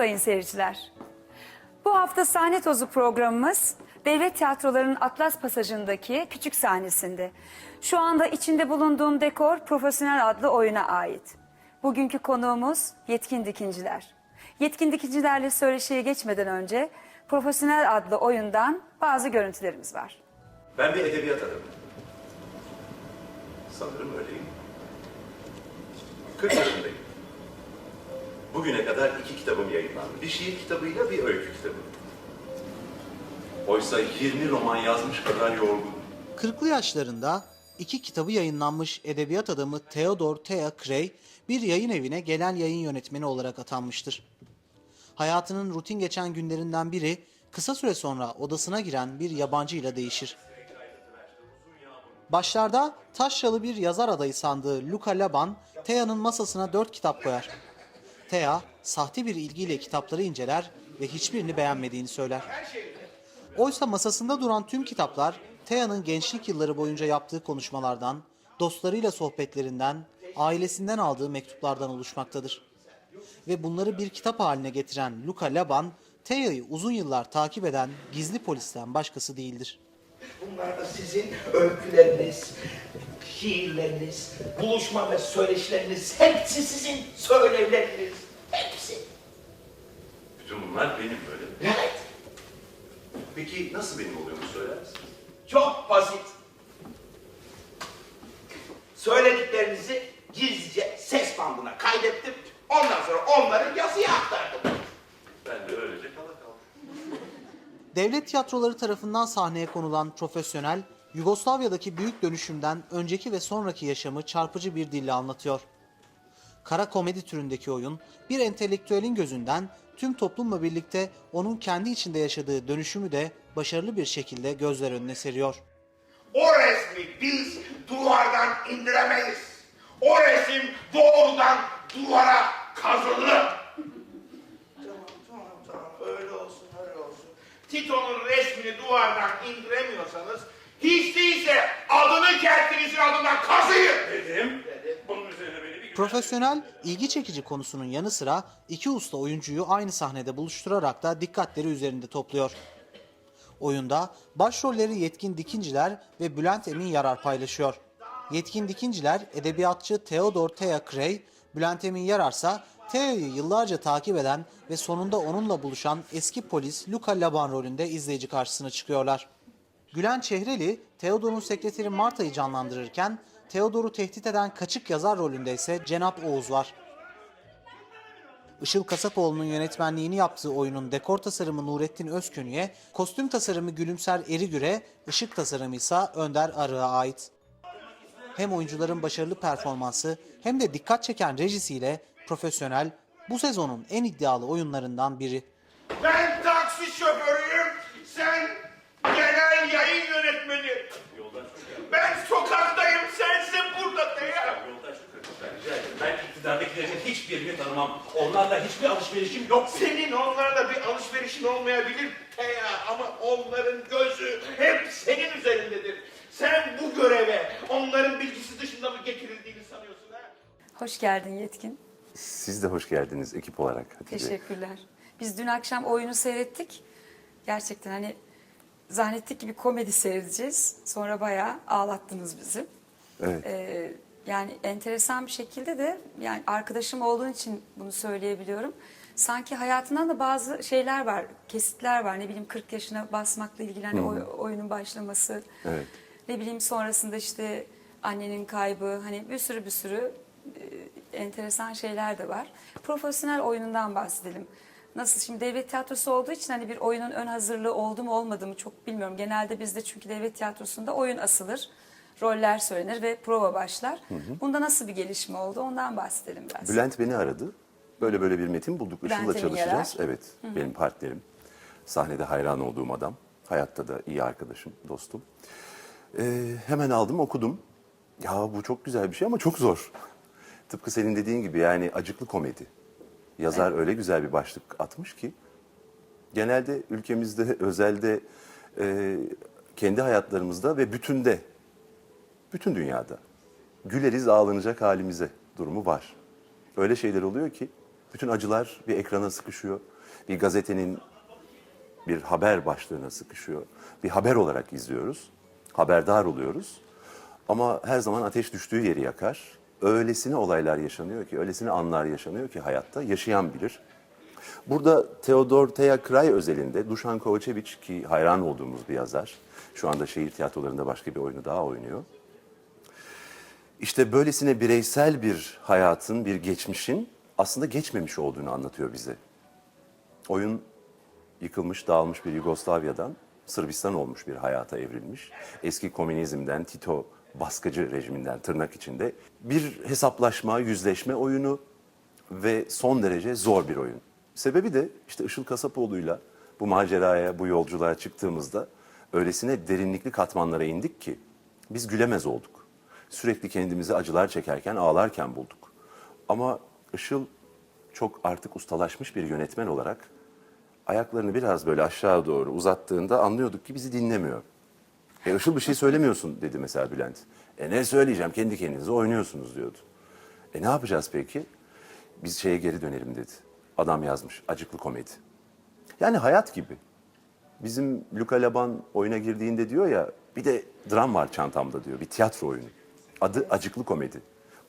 sayın seyirciler. Bu hafta sahne tozu programımız Devlet Tiyatroları'nın Atlas Pasajı'ndaki küçük sahnesinde. Şu anda içinde bulunduğum dekor Profesyonel adlı oyuna ait. Bugünkü konuğumuz Yetkin Dikinciler. Yetkin Dikicilerle söyleşiye geçmeden önce Profesyonel adlı oyundan bazı görüntülerimiz var. Ben bir edebiyat adamıyım. Sanırım öyleyim. 40 yaşındayım. Bugüne kadar iki kitabım yayınlandı. Bir şiir kitabıyla bir öykü kitabı. Oysa 20 roman yazmış kadar yorgun. 40'lı yaşlarında iki kitabı yayınlanmış edebiyat adamı Theodor Thea Cray bir yayın evine gelen yayın yönetmeni olarak atanmıştır. Hayatının rutin geçen günlerinden biri kısa süre sonra odasına giren bir yabancıyla değişir. Başlarda taşralı bir yazar adayı sandığı Luca Laban, Thea'nın masasına dört kitap koyar. Thea, sahte bir ilgiyle kitapları inceler ve hiçbirini beğenmediğini söyler. Oysa masasında duran tüm kitaplar Thea'nın gençlik yılları boyunca yaptığı konuşmalardan, dostlarıyla sohbetlerinden, ailesinden aldığı mektuplardan oluşmaktadır. Ve bunları bir kitap haline getiren Luca Laban, Thea'yı uzun yıllar takip eden gizli polisten başkası değildir. Bunlar da sizin öyküleriniz, şiirleriniz, buluşma ve söyleşileriniz, hepsi sizin söylevleriniz. Hepsi. Bütün bunlar benim böyle. Evet. Peki nasıl benim oluyormuş söyler misin? Çok basit. Söylediklerinizi gizlice ses bandına kaydettim. Ondan sonra onları yazıya aktardım. Ben de öylece kala kaldım. Devlet tiyatroları tarafından sahneye konulan profesyonel, Yugoslavya'daki büyük dönüşümden önceki ve sonraki yaşamı çarpıcı bir dille anlatıyor. Kara komedi türündeki oyun, bir entelektüelin gözünden tüm toplumla birlikte onun kendi içinde yaşadığı dönüşümü de başarılı bir şekilde gözler önüne seriyor. O resmi biz duvardan indiremeyiz. O resim doğrudan duvara kazılı. Tamam tamam tamam öyle olsun öyle olsun. Tito'nun resmini duvardan indiremiyorsanız hiç değilse adını kendinizin adından kazıyın. Dedim. Bunun üzerine beni bir Profesyonel, ilgi çekici konusunun yanı sıra iki usta oyuncuyu aynı sahnede buluşturarak da dikkatleri üzerinde topluyor. Oyunda başrolleri Yetkin Dikinciler ve Bülent Emin Yarar paylaşıyor. Yetkin Dikinciler edebiyatçı Theodor Thea Cray, Bülent Emin Yararsa Thea'yı yıllarca takip eden ve sonunda onunla buluşan eski polis Luca Laban rolünde izleyici karşısına çıkıyorlar. Gülen Çehreli, Theodor'un sekreteri Marta'yı canlandırırken, Theodor'u tehdit eden kaçık yazar rolünde ise Cenap Oğuz var. Işıl Kasapoğlu'nun yönetmenliğini yaptığı oyunun dekor tasarımı Nurettin Özkönü'ye, kostüm tasarımı Gülümser Erigür'e, ışık tasarımı ise Önder Arı'ya ait. Hem oyuncuların başarılı performansı hem de dikkat çeken rejisiyle profesyonel, bu sezonun en iddialı oyunlarından biri. Ben taksi şoförüyüm. Sen genel yayın yönetmeni. Ben sokaktayım. Sense burada ederim. Ben iktidardakilerin hiçbirini tanımam. Onlarla hiçbir alışverişim yok. Senin onlarla bir alışverişin olmayabilir Teya ama onların gözü hep senin üzerindedir. Sen bu göreve onların bilgisi dışında mı getirildiğini sanıyorsun ha? Hoş geldin Yetkin. Siz de hoş geldiniz ekip olarak Hatice. Teşekkürler. Biz dün akşam oyunu seyrettik. Gerçekten hani zannettik ki bir komedi seyredeceğiz. Sonra bayağı ağlattınız bizi. Evet. Ee, yani enteresan bir şekilde de yani arkadaşım olduğun için bunu söyleyebiliyorum. Sanki hayatından da bazı şeyler var, kesitler var. Ne bileyim 40 yaşına basmakla ilgili hani oy- oyunun başlaması. Evet. Ne bileyim sonrasında işte annenin kaybı hani bir sürü bir sürü e, enteresan şeyler de var. Profesyonel oyunundan bahsedelim. Nasıl şimdi devlet tiyatrosu olduğu için hani bir oyunun ön hazırlığı oldu mu olmadı mı çok bilmiyorum. Genelde bizde çünkü devlet tiyatrosunda oyun asılır. Roller söylenir ve prova başlar. Bunda nasıl bir gelişme oldu ondan bahsedelim biraz. Bülent beni aradı. Böyle böyle bir metin bulduk. Işıl'la çalışacağız. Yarar. Evet, benim partnerim. Sahnede hayran olduğum adam. Hayatta da iyi arkadaşım, dostum. Ee, hemen aldım, okudum. Ya bu çok güzel bir şey ama çok zor. Tıpkı senin dediğin gibi yani acıklı komedi. Yazar öyle güzel bir başlık atmış ki. Genelde ülkemizde, özelde, e, kendi hayatlarımızda ve bütünde, bütün dünyada güleriz ağlanacak halimize durumu var. Öyle şeyler oluyor ki Bütün acılar bir ekrana sıkışıyor. Bir gazetenin bir haber başlığına sıkışıyor. Bir haber olarak izliyoruz. Haberdar oluyoruz. Ama her zaman ateş düştüğü yeri yakar. Öylesine olaylar yaşanıyor ki, öylesine anlar yaşanıyor ki hayatta yaşayan bilir. Burada Theodor Teakray özelinde Dušan Kovačević ki hayran olduğumuz bir yazar. Şu anda şehir tiyatrolarında başka bir oyunu daha oynuyor. İşte böylesine bireysel bir hayatın, bir geçmişin aslında geçmemiş olduğunu anlatıyor bize. Oyun yıkılmış, dağılmış bir Yugoslavya'dan Sırbistan olmuş bir hayata evrilmiş. Eski komünizmden, Tito baskıcı rejiminden tırnak içinde bir hesaplaşma, yüzleşme oyunu ve son derece zor bir oyun. Sebebi de işte Işıl Kasapoğlu'yla bu maceraya, bu yolculuğa çıktığımızda öylesine derinlikli katmanlara indik ki biz gülemez olduk. Sürekli kendimizi acılar çekerken, ağlarken bulduk. Ama Işıl çok artık ustalaşmış bir yönetmen olarak ayaklarını biraz böyle aşağı doğru uzattığında anlıyorduk ki bizi dinlemiyor. E Işıl bir şey söylemiyorsun dedi mesela Bülent. E ne söyleyeceğim kendi kendinize oynuyorsunuz diyordu. E ne yapacağız peki? Biz şeye geri dönelim dedi. Adam yazmış acıklı komedi. Yani hayat gibi. Bizim Luca Laban oyuna girdiğinde diyor ya bir de dram var çantamda diyor bir tiyatro oyunu. Adı acıklı komedi.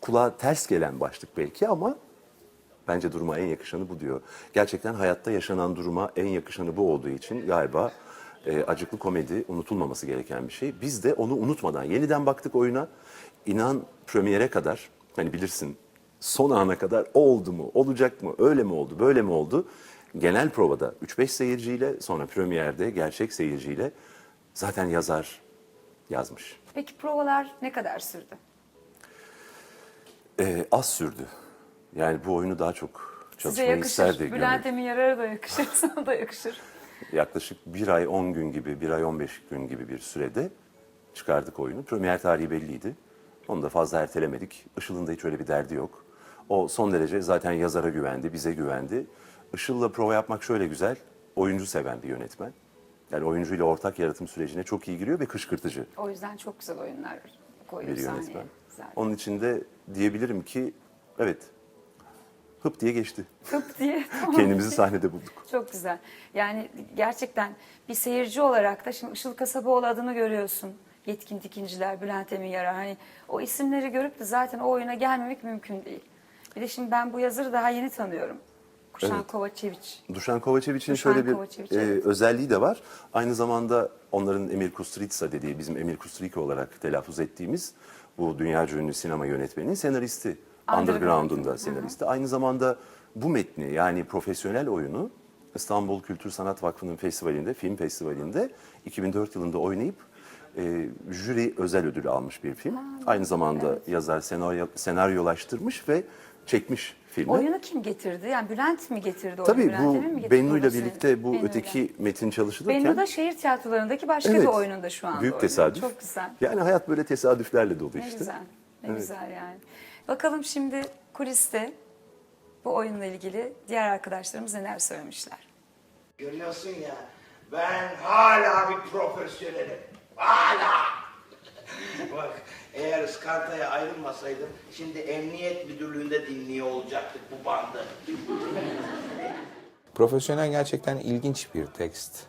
Kulağa ters gelen başlık belki ama Bence duruma en yakışanı bu diyor. Gerçekten hayatta yaşanan duruma en yakışanı bu olduğu için galiba e, acıklı komedi unutulmaması gereken bir şey. Biz de onu unutmadan yeniden baktık oyuna. İnan premiere kadar hani bilirsin son ana kadar oldu mu, olacak mı, öyle mi oldu, böyle mi oldu? Genel provada 3-5 seyirciyle sonra premierde gerçek seyirciyle zaten yazar yazmış. Peki provalar ne kadar sürdü? E, az sürdü. Yani bu oyunu daha çok Size çalışmayı yakışır. isterdi. Bülent Emin Yarar'a da yakışır, sana da yakışır. Yaklaşık bir ay 10 gün gibi, bir ay 15 gün gibi bir sürede çıkardık oyunu. Premier tarihi belliydi. Onu da fazla ertelemedik. Işıl'ın da hiç öyle bir derdi yok. O son derece zaten yazara güvendi, bize güvendi. Işıl'la prova yapmak şöyle güzel, oyuncu seven bir yönetmen. Yani oyuncuyla ortak yaratım sürecine çok iyi giriyor ve kışkırtıcı O yüzden çok güzel oyunlar koyuyor bir yönetmen. Güzel. Onun için de diyebilirim ki evet hıp diye geçti. Tıp diye. tamam. Kendimizi sahnede bulduk. Çok güzel. Yani gerçekten bir seyirci olarak da şimdi Işıl Kasaboğlu adını görüyorsun. Yetkin Dikinciler, Bülent Emin Yarar. Hani o isimleri görüp de zaten o oyuna gelmemek mümkün değil. Bir de şimdi ben bu yazarı daha yeni tanıyorum. Kuşan Evet. Kovačević. Dušan Kovačević'in Dušan şöyle bir Kovačević, e, evet. özelliği de var. Aynı zamanda onların Emir Kusturica dediği, bizim Emir Kusturica olarak telaffuz ettiğimiz bu dünyaca ünlü sinema yönetmeninin senaristi. Underground. Underground'un da senaristi. Aynı zamanda bu metni yani profesyonel oyunu İstanbul Kültür Sanat Vakfı'nın festivalinde, film festivalinde 2004 yılında oynayıp e, jüri özel ödülü almış bir film. Aynı zamanda yazar senaryo, senaryolaştırmış ve çekmiş filmi. Oyunu kim getirdi? Yani Bülent mi getirdi oyunu? Tabii Bülent bu getirdi? Bennu ile birlikte bu Bennu'yla. öteki metin çalışılırken Bennu da şehir tiyatrolarındaki başka bir oyununda şu anda büyük oynuyor. tesadüf. Çok güzel. Yani hayat böyle tesadüflerle dolu Ne işte. güzel. Ne Evet. güzel yani. Bakalım şimdi kuliste bu oyunla ilgili diğer arkadaşlarımız neler söylemişler. Görüyorsun ya ben hala bir profesyonelim. Hala. Bak eğer ıskantaya ayrılmasaydım şimdi emniyet müdürlüğünde dinliyor olacaktık bu bandı. Profesyonel gerçekten ilginç bir tekst,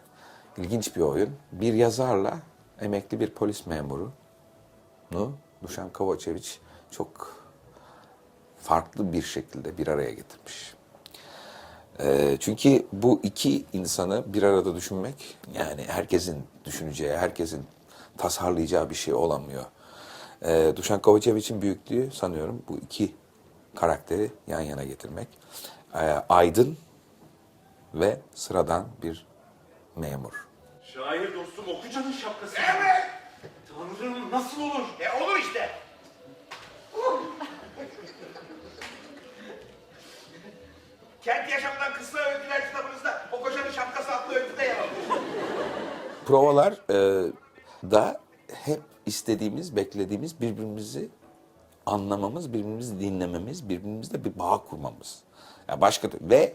ilginç bir oyun. Bir yazarla emekli bir polis memuru Dušan Kovačević çok farklı bir şekilde bir araya getirmiş. Ee, çünkü bu iki insanı bir arada düşünmek yani herkesin düşüneceği, herkesin tasarlayacağı bir şey olamıyor. Ee, Dušan Kovačević'in büyüklüğü sanıyorum bu iki karakteri yan yana getirmek. Ee, aydın ve sıradan bir memur. Şair dostum oku canın şapkası. Evet. Tanrım nasıl olur? E olur işte. Kent yaşamından kısa öyküler kitabınızda o kocanın şapkası adlı öyküde yer. Provalar e, da hep istediğimiz, beklediğimiz birbirimizi anlamamız, birbirimizi dinlememiz, birbirimizle bir bağ kurmamız. Yani başka ve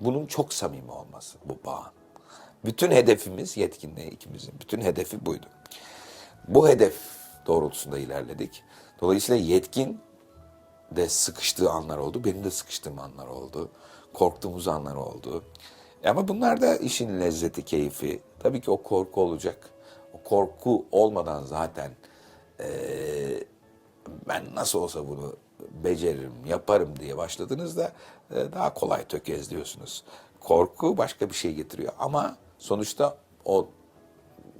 bunun çok samimi olması bu bağın. Bütün hedefimiz yetkinliği ikimizin. Bütün hedefi buydu. Bu hedef doğrultusunda ilerledik. Dolayısıyla yetkin de sıkıştığı anlar oldu. Benim de sıkıştığım anlar oldu. Korktuğumuz anlar oldu. E Ama bunlar da işin lezzeti, keyfi. Tabii ki o korku olacak. O korku olmadan zaten eee, ben nasıl olsa bunu beceririm, yaparım diye başladığınızda e, daha kolay tökezliyorsunuz. Korku başka bir şey getiriyor ama sonuçta o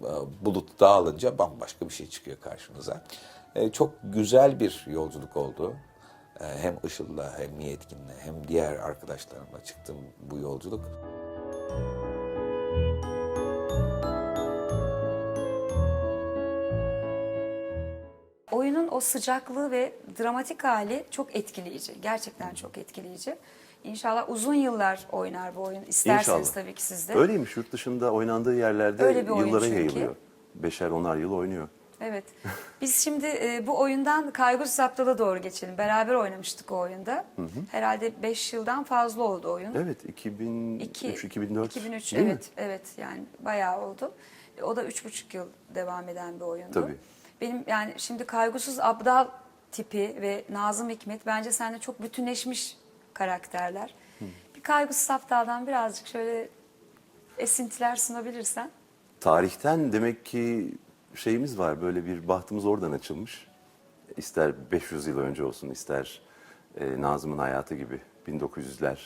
e, bulut dağılınca bambaşka bir şey çıkıyor karşınıza. E, Çok güzel bir yolculuk oldu. E, Hem Işıl'la hem Yetkin'le hem diğer arkadaşlarımla çıktım bu yolculuk. Oyunun o sıcaklığı ve dramatik hali çok etkileyici. Gerçekten çok etkileyici. İnşallah uzun yıllar oynar bu oyun. İsterseniz İnşallah. tabii ki siz de. Öyleymiş yurt dışında oynandığı yerlerde Öyle bir oyun yıllara çünkü. yayılıyor. Beşer onar yıl oynuyor. Evet. Biz şimdi e, bu oyundan Kaygı Zaptal'a doğru geçelim. Beraber oynamıştık o oyunda. Herhalde 5 yıldan fazla oldu oyun. Evet 2003 İki- 2004 2003 değil mi? evet evet yani bayağı oldu. O da üç buçuk yıl devam eden bir oyundu. Tabii. Benim yani şimdi kaygısız Abdal tipi ve Nazım Hikmet bence seninle çok bütünleşmiş karakterler. Bir kaygısız Abdal'dan birazcık şöyle esintiler sunabilirsen. Tarihten demek ki şeyimiz var böyle bir bahtımız oradan açılmış. İster 500 yıl önce olsun ister e, Nazım'ın hayatı gibi 1900'ler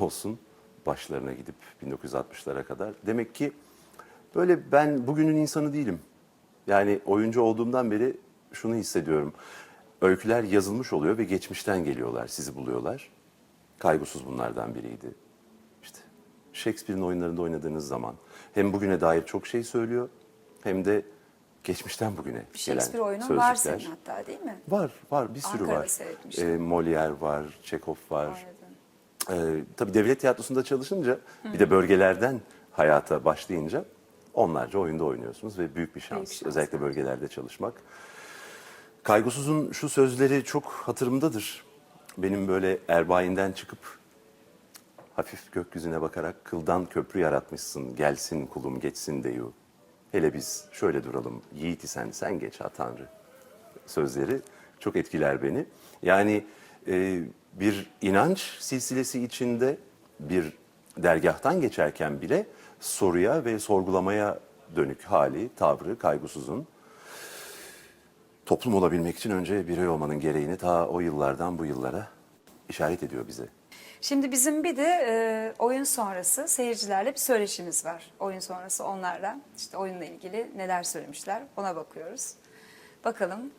olsun başlarına gidip 1960'lara kadar. Demek ki böyle ben bugünün insanı değilim. Yani oyuncu olduğumdan beri şunu hissediyorum. Öyküler yazılmış oluyor ve geçmişten geliyorlar, sizi buluyorlar. Kaygısız bunlardan biriydi. İşte Shakespeare'in oyunlarında oynadığınız zaman hem bugüne dair çok şey söylüyor hem de geçmişten bugüne Bir Shakespeare gelen oyunun sözcükler. var senin hatta değil mi? Var, var. Bir sürü Ankara'da var. seyretmiştim. Ee, Molière var, Chekhov var. Ee, tabii devlet tiyatrosunda çalışınca bir de bölgelerden hayata başlayınca onlarca oyunda oynuyorsunuz ve büyük bir şans. Büyük şans. Özellikle bölgelerde çalışmak. Kaygısız'ın şu sözleri çok hatırımdadır. Benim böyle Erbain'den çıkıp hafif gökyüzüne bakarak kıldan köprü yaratmışsın, gelsin kulum geçsin deyu. Hele biz şöyle duralım, yiğit isen sen geç ha Tanrı sözleri çok etkiler beni. Yani e, bir inanç silsilesi içinde bir dergahtan geçerken bile soruya ve sorgulamaya dönük hali, tavrı kaygısızın toplum olabilmek için önce birey olmanın gereğini ta o yıllardan bu yıllara işaret ediyor bize. Şimdi bizim bir de e, oyun sonrası seyircilerle bir söyleşimiz var. Oyun sonrası onlarla işte oyunla ilgili neler söylemişler ona bakıyoruz. Bakalım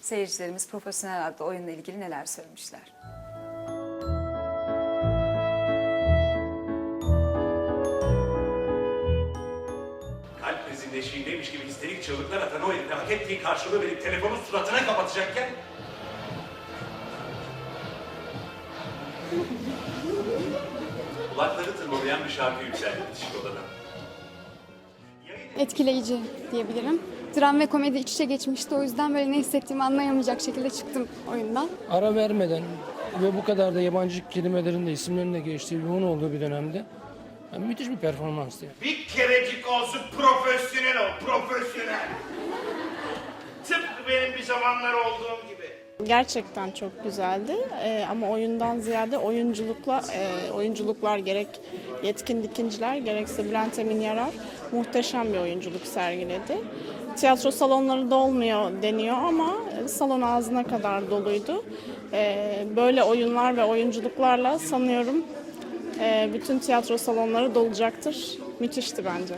seyircilerimiz profesyonel adlı oyunla ilgili neler söylemişler. Kalp krizinin eşiğindeymiş gibi histerik çığlıklar atan o herif hak ettiği karşılığı verip telefonu suratına kapatacakken... Kulakları tırmalayan bir şarkı yükseldi bitişik odadan. Yayın etkileyici diyebilirim. Dram ve komedi iç içe geçmişti. O yüzden böyle ne hissettiğimi anlayamayacak şekilde çıktım oyundan. ara vermeden ve bu kadar da yabancı kelimelerin de isimlerin de geçtiği yoğun olduğu bir dönemde yani müthiş bir performanstı. yani. Bir kerecik olsun profesyonel ol, profesyonel. Tıpkı benim bir zamanlar olduğum gibi. Gerçekten çok güzeldi Ee, ama oyundan ziyade oyunculukla e, oyunculuklar gerek yetkin dikinciler gerekse Bülent Emin Yarar muhteşem bir oyunculuk sergiledi. Tiyatro salonları dolmuyor deniyor ama salon ağzına kadar doluydu. Ee, böyle oyunlar ve oyunculuklarla sanıyorum e, bütün tiyatro salonları dolacaktır. Müthişti bence.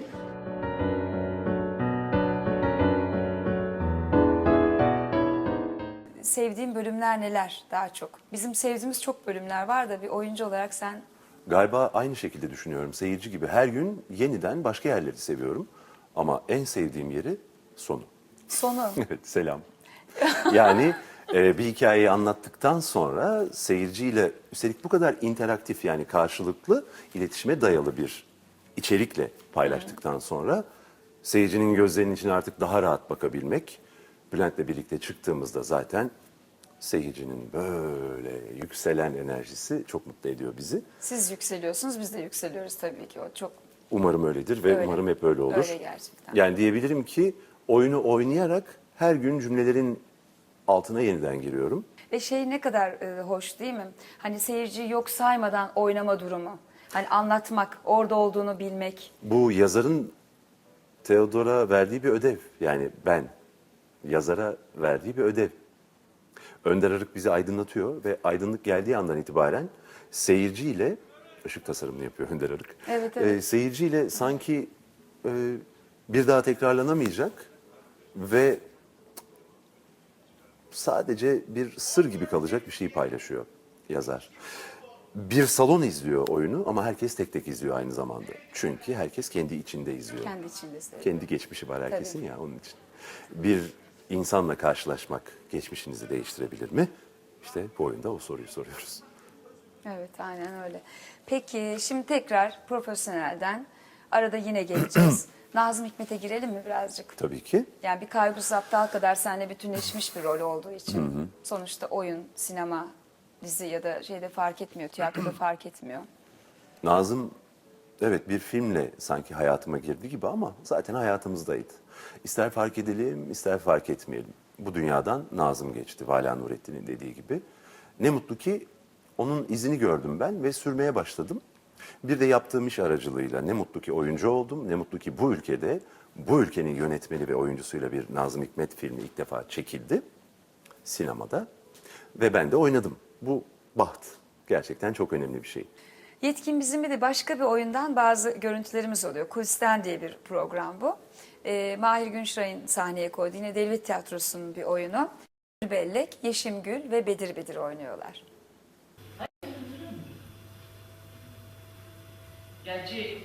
Sevdiğim bölümler neler daha çok? Bizim sevdiğimiz çok bölümler var da bir oyuncu olarak sen Galiba aynı şekilde düşünüyorum. Seyirci gibi her gün yeniden başka yerleri seviyorum. Ama en sevdiğim yeri sonu. sonu Evet, selam. Yani e, bir hikayeyi anlattıktan sonra seyirciyle üstelik bu kadar interaktif yani karşılıklı iletişime dayalı bir içerikle paylaştıktan sonra seyircinin gözlerinin içine artık daha rahat bakabilmek. Bülent'le birlikte çıktığımızda zaten seyircinin böyle yükselen enerjisi çok mutlu ediyor bizi. siz yükseliyorsunuz biz de yükseliyoruz tabii ki o çok Umarım öyledir ve Öyle. umarım hep öyle olur. Öyle gerçekten. Yani diyebilirim ki oyunu oynayarak her gün cümlelerin altına yeniden giriyorum. Ve şey ne kadar e, hoş değil mi? Hani seyirciyi yok saymadan oynama durumu. Hani anlatmak, orada olduğunu bilmek. Bu yazarın Theodor'a verdiği bir ödev. Yani ben yazara verdiği bir ödev. Önder Arık bizi aydınlatıyor ve aydınlık geldiği andan itibaren seyirciyle ışık tasarımını yapıyor Önder Arık. Evet, evet. Ee, seyirciyle sanki e, bir daha tekrarlanamayacak ve sadece bir sır gibi kalacak bir şeyi paylaşıyor yazar. Bir salon izliyor oyunu ama herkes tek tek izliyor aynı zamanda. Çünkü herkes kendi içinde izliyor. Kendi içinde seviyor. Kendi geçmişi var herkesin Tabii. ya onun için. Bir insanla karşılaşmak geçmişinizi değiştirebilir mi? İşte bu oyunda o soruyu soruyoruz. Evet aynen öyle. Peki şimdi tekrar profesyonelden arada yine geleceğiz. Nazım Hikmet'e girelim mi birazcık? Tabii ki. Yani bir kaygı zaptal kadar seninle bütünleşmiş bir rol olduğu için. Sonuçta oyun, sinema, dizi ya da şeyde fark etmiyor, tiyatroda fark etmiyor. Nazım evet bir filmle sanki hayatıma girdi gibi ama zaten hayatımızdaydı. İster fark edelim, ister fark etmeyelim. Bu dünyadan Nazım geçti, Vala Nurettin'in dediği gibi. Ne mutlu ki onun izini gördüm ben ve sürmeye başladım. Bir de yaptığım iş aracılığıyla ne mutlu ki oyuncu oldum, ne mutlu ki bu ülkede, bu ülkenin yönetmeni ve oyuncusuyla bir Nazım Hikmet filmi ilk defa çekildi sinemada ve ben de oynadım. Bu baht. Gerçekten çok önemli bir şey. Yetkin bizim bir de başka bir oyundan bazı görüntülerimiz oluyor. Kulisten diye bir program bu. Ee, Mahir Günşiray'ın sahneye koyduğu yine Devlet Tiyatrosu'nun bir oyunu. Bellek, Yeşim Gül ve Bedir Bedir oynuyorlar. Gerçi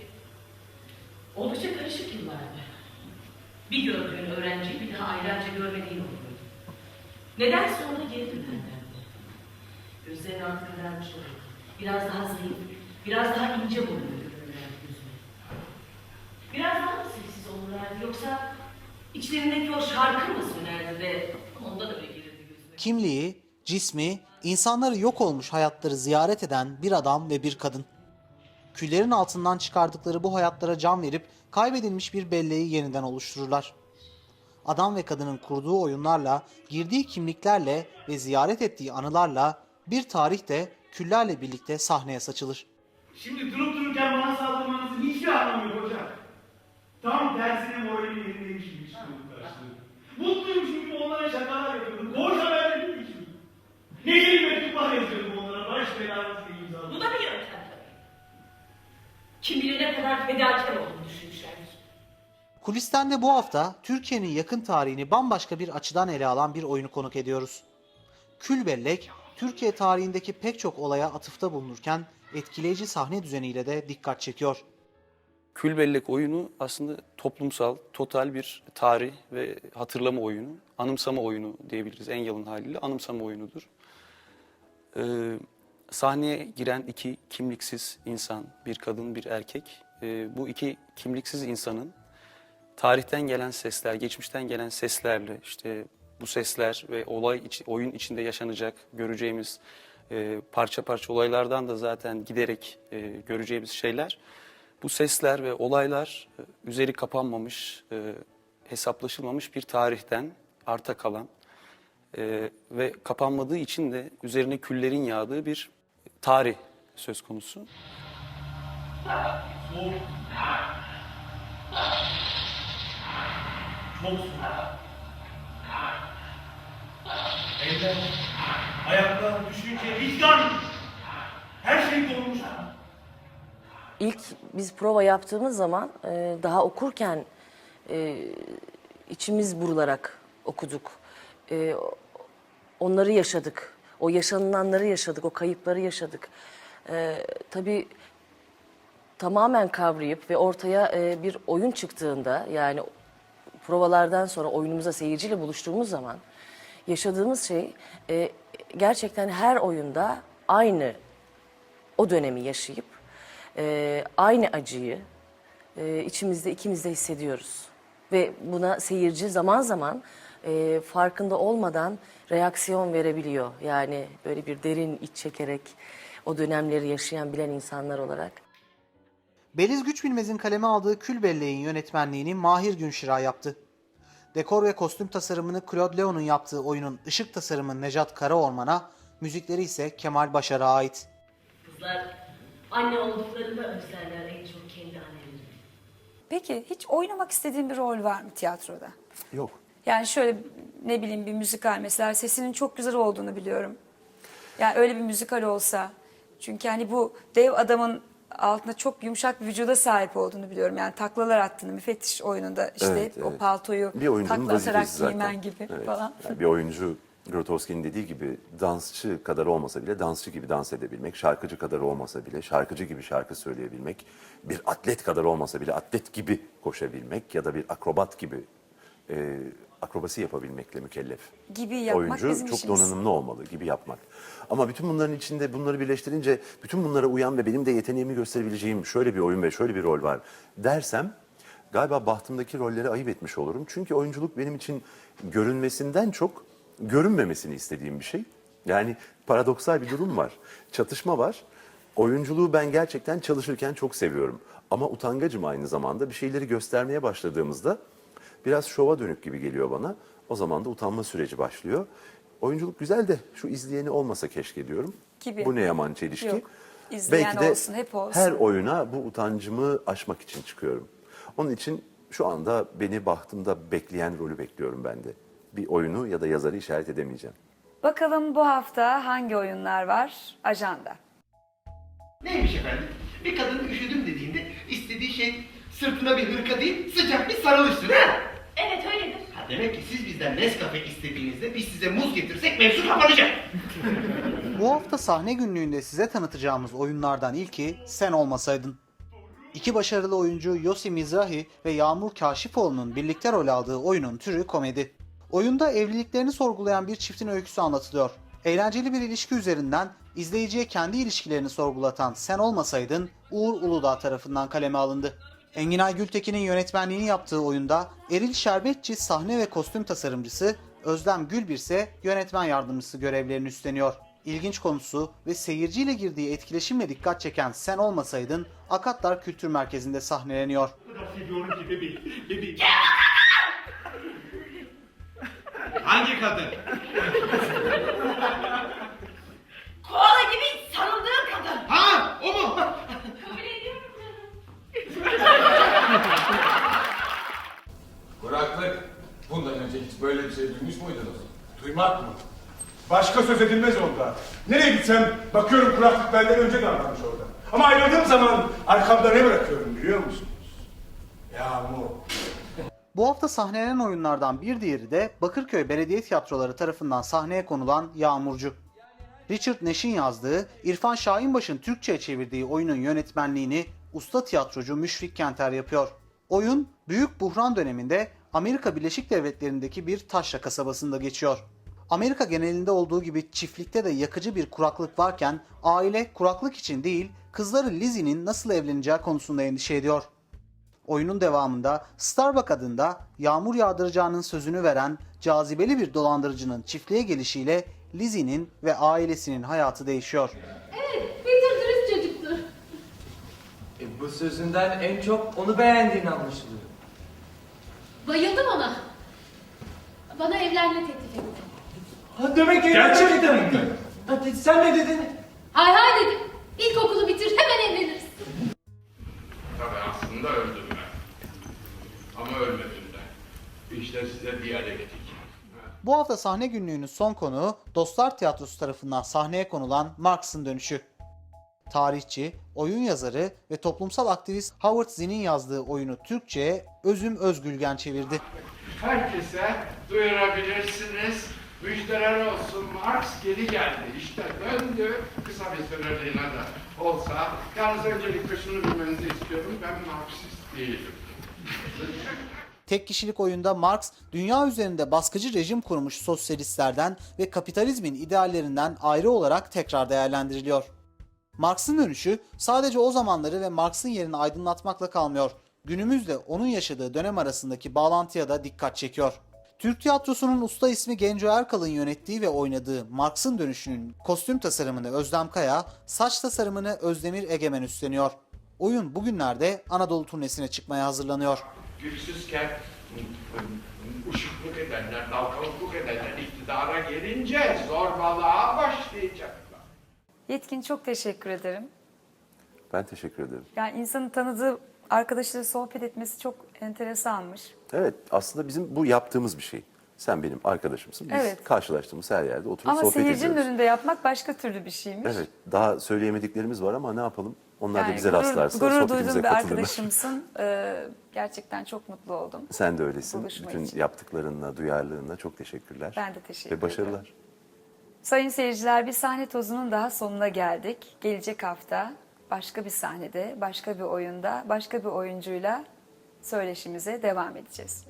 oldukça karışık yıllardı. Bir gördüğün öğrenciyi bir daha aylarca görmediğin oluyordu. Neden sonra geri dönerlerdi. Gözlerin altı kararmış oluyordu. Biraz daha zayıf, biraz daha ince boyunlu görünürlerdi gözüne. Biraz daha mı sessiz olurlardı yoksa içlerindeki o şarkı mı sönerdi de ondan öyle gelirdi gözüne. Kimliği, cismi, insanları yok olmuş hayatları ziyaret eden bir adam ve bir kadın. Küllerin altından çıkardıkları bu hayatlara can verip kaybedilmiş bir belleği yeniden oluştururlar. Adam ve kadının kurduğu oyunlarla, girdiği kimliklerle ve ziyaret ettiği anılarla bir tarih de küllerle birlikte sahneye saçılır. Şimdi durup dururken bana saldırmanızın hiçbir anlamı yok hocam. Tam tersine moralim yerindeymiş gibi Mutluymuşum gibi onlara şakalar yapıyordum. Koğuş haberleriymişim. Neşeli mektuplar yazıyordum onlara. Baş belanızı imzaladım. Bu da bir yöntem. Kim bilir ne kadar fedakar olduğunu düşünmüşlerdir. Kulisten de bu hafta Türkiye'nin yakın tarihini bambaşka bir açıdan ele alan bir oyunu konuk ediyoruz. Kül Bellek, Türkiye tarihindeki pek çok olaya atıfta bulunurken etkileyici sahne düzeniyle de dikkat çekiyor. Külbellek oyunu aslında toplumsal, total bir tarih ve hatırlama oyunu, anımsama oyunu diyebiliriz en yalın haliyle anımsama oyunudur. Ee, sahneye giren iki kimliksiz insan, bir kadın, bir erkek. Ee, bu iki kimliksiz insanın tarihten gelen sesler, geçmişten gelen seslerle işte bu sesler ve olay içi- oyun içinde yaşanacak göreceğimiz e, parça parça olaylardan da zaten giderek e, göreceğimiz şeyler. Bu sesler ve olaylar e, üzeri kapanmamış, e, hesaplaşılmamış bir tarihten arta kalan e, ve kapanmadığı için de üzerine küllerin yağdığı bir tarih söz konusu. Çok soğuk. Ayaklar, düşünce, vicdan. Her şey dolmuş. İlk biz prova yaptığımız zaman e, daha okurken e, içimiz burularak okuduk. E, onları yaşadık. O yaşanılanları yaşadık, o kayıpları yaşadık. E, tabii tamamen kavrayıp ve ortaya e, bir oyun çıktığında yani provalardan sonra oyunumuza seyirciyle buluştuğumuz zaman yaşadığımız şey e, gerçekten her oyunda aynı o dönemi yaşayıp e, aynı acıyı e, içimizde ikimiz de hissediyoruz. Ve buna seyirci zaman zaman e, farkında olmadan reaksiyon verebiliyor. Yani böyle bir derin iç çekerek o dönemleri yaşayan bilen insanlar olarak. Beliz Güçbilmez'in kaleme aldığı Kül Belleğin yönetmenliğini Mahir Günşira yaptı. Dekor ve kostüm tasarımını Claude Leon'un yaptığı oyunun ışık tasarımı Nejat Karaorman'a, müzikleri ise Kemal Başar'a ait. Kızlar anne olduklarında özlerler en çok kendi annelerini. Peki hiç oynamak istediğin bir rol var mı tiyatroda? Yok. Yani şöyle ne bileyim bir müzikal mesela sesinin çok güzel olduğunu biliyorum. Yani öyle bir müzikal olsa. Çünkü hani bu dev adamın altında çok yumuşak bir vücuda sahip olduğunu biliyorum. Yani taklalar attığını müfettiş oyununda işte Evet, o evet. paltoyu Bir oyuncunun takla atarak zaten. giymen gibi Evet. falan. Yani bir oyuncu Grotowski'nin dediği gibi dansçı kadar olmasa bile dansçı gibi dans edebilmek, şarkıcı kadar olmasa bile şarkıcı gibi şarkı söyleyebilmek, bir atlet kadar olmasa bile atlet gibi koşabilmek ya da bir akrobat gibi e, akrobasi yapabilmekle mükellef. Gibi yapmak Oyuncu bizim çok işimiz. donanımlı olmalı gibi yapmak. Ama bütün bunların içinde bunları birleştirince bütün bunlara uyan ve benim de yeteneğimi gösterebileceğim şöyle bir oyun ve şöyle bir rol var dersem galiba bahtımdaki rolleri ayıp etmiş olurum. Çünkü oyunculuk benim için görünmesinden çok görünmemesini istediğim bir şey. Yani paradoksal bir durum var. Çatışma var. Oyunculuğu ben gerçekten çalışırken çok seviyorum. Ama utangacım aynı zamanda bir şeyleri göstermeye başladığımızda biraz şova dönük gibi geliyor bana. O zaman da utanma süreci başlıyor. Oyunculuk güzel de şu izleyeni olmasa keşke diyorum. Gibi. Bu ne yaman çelişki. Yok, izleyen Belki de olsun, hep olsun. her oyuna bu utancımı aşmak için çıkıyorum. Onun için şu anda beni bahtımda bekleyen rolü bekliyorum ben de. Bir oyunu ya da yazarı işaret edemeyeceğim. Bakalım bu hafta hangi oyunlar var ajanda? Neymiş efendim? Bir kadın üşüdüm dediğinde istediği şey sırtına bir hırka değil sıcak bir sarılıştır ha? Evet öyledir. Ha demek ki siz bizden Nescafe istediğinizde biz size muz getirsek mevzu kapanacak. Bu hafta sahne günlüğünde size tanıtacağımız oyunlardan ilki Sen Olmasaydın. İki başarılı oyuncu Yossi Mizrahi ve Yağmur Kaşifoğlu'nun birlikte rol aldığı oyunun türü komedi. Oyunda evliliklerini sorgulayan bir çiftin öyküsü anlatılıyor. Eğlenceli bir ilişki üzerinden izleyiciye kendi ilişkilerini sorgulatan Sen Olmasaydın Uğur Uludağ tarafından kaleme alındı. Enginay Gültekin'in yönetmenliğini yaptığı oyunda Eril Şerbetçi sahne ve kostüm tasarımcısı, Özlem Gülbir ise yönetmen yardımcısı görevlerini üstleniyor. İlginç konusu ve seyirciyle girdiği etkileşimle dikkat çeken Sen Olmasaydın Akatlar Kültür Merkezi'nde sahneleniyor. Kadar seviyorum ki bebeğim. Bebeğim. Hangi kadın? Koala gibi sarıldığın kadın. Ha o mu? Kabul ediyorum Kuraklık. Bundan önce hiç böyle bir şey duymuş muydunuz? Duymak mı? Başka söz edilmez oldu artık. Nereye gitsem bakıyorum kuraklık benden önce davranmış orada. Ama ayrıldığım zaman arkamda ne bırakıyorum biliyor musunuz? Yağmur. Bu hafta sahnelenen oyunlardan bir diğeri de Bakırköy Belediye Tiyatroları tarafından sahneye konulan Yağmurcu. Richard Nash'in yazdığı, İrfan Şahinbaş'ın Türkçe'ye çevirdiği oyunun yönetmenliğini usta tiyatrocu Müşfik Kenter yapıyor. Oyun, Büyük Buhran döneminde Amerika Birleşik Devletleri'ndeki bir taşra kasabasında geçiyor. Amerika genelinde olduğu gibi çiftlikte de yakıcı bir kuraklık varken aile kuraklık için değil, kızları Lizzie'nin nasıl evleneceği konusunda endişe ediyor. Oyunun devamında Starbuck adında yağmur yağdıracağının sözünü veren cazibeli bir dolandırıcının çiftliğe gelişiyle Lizzie'nin ve ailesinin hayatı değişiyor. Evet, Peter dürüst çocuktur. E, bu sözünden en çok onu beğendiğini anlaşılıyor. Bayıldım ona. Bana evlenme teklif etti. Ha, demek Gerçekten mi? Sen ne dedin? Hay hay dedim. İlkokulu İşte size diyalektik. Bu hafta sahne günlüğünün son konuğu Dostlar Tiyatrosu tarafından sahneye konulan Marx'ın dönüşü. Tarihçi, oyun yazarı ve toplumsal aktivist Howard Zinn'in yazdığı oyunu Türkçe'ye Özüm Özgülgen çevirdi. Herkese duyurabilirsiniz. Müjdeler olsun Marx geri geldi. İşte döndü. Kısa bir süreliğine de olsa. Yalnız öncelikle şunu bilmenizi istiyorum. Ben Marksist değilim. Tek kişilik oyunda Marx, dünya üzerinde baskıcı rejim kurmuş sosyalistlerden ve kapitalizmin ideallerinden ayrı olarak tekrar değerlendiriliyor. Marx'ın dönüşü sadece o zamanları ve Marx'ın yerini aydınlatmakla kalmıyor. Günümüzle onun yaşadığı dönem arasındaki bağlantıya da dikkat çekiyor. Türk tiyatrosunun usta ismi Genco Erkal'ın yönettiği ve oynadığı Marx'ın dönüşünün kostüm tasarımını Özlem Kaya, saç tasarımını Özdemir Egemen üstleniyor. Oyun bugünlerde Anadolu turnesine çıkmaya hazırlanıyor. Güçsüzken ışıklık edenler, dalgalıklık edenler iktidara gelince zorbalığa başlayacaklar. Yetkin çok teşekkür ederim. Ben teşekkür ederim. Yani insanın tanıdığı arkadaşıyla sohbet etmesi çok enteresanmış. Evet aslında bizim bu yaptığımız bir şey. Sen benim arkadaşımsın. Biz Evet. karşılaştığımız her yerde oturup Ama sohbet seyircinin ediyoruz. önünde yapmak başka türlü bir şeymiş. Evet. Daha söyleyemediklerimiz var ama ne yapalım? Onlar da Yani bize gurur, rastlarsa gurur sohbetimize duyduğum bir katılırlar. arkadaşımsın. Ee, gerçekten çok mutlu oldum. Sen de öylesin. Buluşma Bütün için. yaptıklarınla, duyarlılığına çok teşekkürler. Ben de teşekkür Ve başarılar. Sayın seyirciler bir sahne tozunun daha sonuna geldik. Gelecek hafta başka bir sahnede, başka bir oyunda, başka bir oyuncuyla söyleşimize devam edeceğiz.